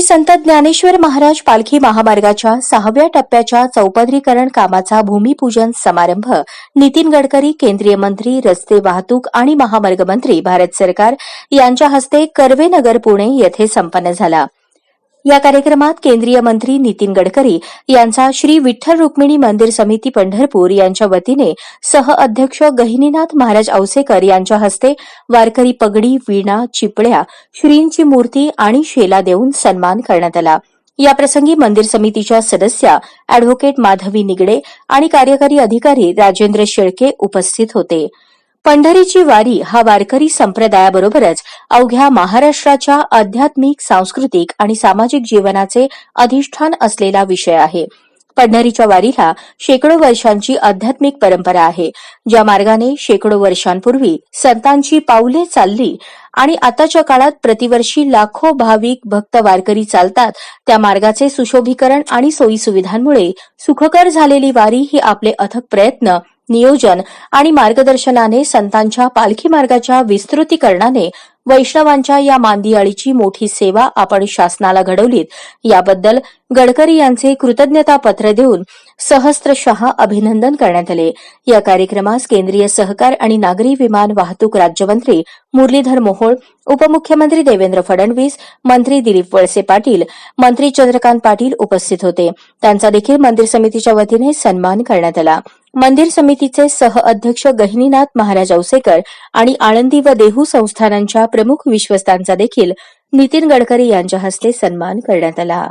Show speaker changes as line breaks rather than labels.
श्री संत ज्ञानेश्वर महाराज पालखी महामार्गाच्या सहाव्या टप्प्याच्या चौपदरीकरण कामाचा भूमिपूजन समारंभ नितीन गडकरी केंद्रीय मंत्री रस्ते वाहतूक आणि महामार्ग मंत्री भारत सरकार यांच्या हस्ते कर्वे नगर पुणे येथे संपन्न झाला. या कार्यक्रमात केंद्रीय मंत्री नितीन गडकरी यांचा श्री विठ्ठल रुक्मिणी मंदिर समिती पंढरपूर यांच्या वतीने सह अध्यक्ष गहिनीनाथ महाराज औसेकर यांच्या हस्ते वारकरी पगडी वीणा चिपळ्या श्रींची मूर्ती आणि शेला देऊन सन्मान करण्यात आला. याप्रसंगी मंदिर समितीच्या सदस्या अॅडव्होकेट माधवी निगडे आणि कार्यकारी अधिकारी राजेंद्र शेळके उपस्थित होते. पंढरीची वारी हा वारकरी संप्रदायाबरोबरच अवघ्या महाराष्ट्राच्या आध्यात्मिक सांस्कृतिक आणि सामाजिक जीवनाचे अधिष्ठान असलेला विषय आहे. पंढरीच्या वारीला शेकडो वर्षांची आध्यात्मिक परंपरा आहे. ज्या मार्गाने शेकडो वर्षांपूर्वी संतांची पावले चालली आणि आताच्या काळात प्रतिवर्षी लाखो भाविक भक्त वारकरी चालतात त्या मार्गाचे सुशोभीकरण आणि सोयीसुविधांमुळे सुखकर झालेली वारी ही आपले अथक प्रयत्न नियोजन आणि मार्गदर्शनाने संतांच्या पालखी मार्गाच्या विस्तृतीकरणाने वैष्णवांच्या या मांदियाळीची मोठी सेवा आपण शासनाला घडवलीत. याबद्दल गडकरी यांचे कृतज्ञता पत्र देऊन सहस्त्रशः अभिनंदन करण्यात आले. या कार्यक्रमास केंद्रीय सहकार आणि नागरी विमान वाहतूक राज्यमंत्री मुरलीधर मोहोळ उपमुख्यमंत्री देवेंद्र फडणवीस मंत्री दिलीप वळसे पाटील मंत्री चंद्रकांत पाटील उपस्थित होते. त्यांचा देखील मंदिर समितीच्या वतीने सन्मान करण्यात आला. मंदिर समितीचे सह अध्यक्ष गहिनीनाथ महाराज औसेकर आणि आळंदी व देहू संस्थानांच्या प्रमुख विश्वस्तांचा देखील नितीन गडकरी यांच्या हस्ते सन्मान करण्यात आला.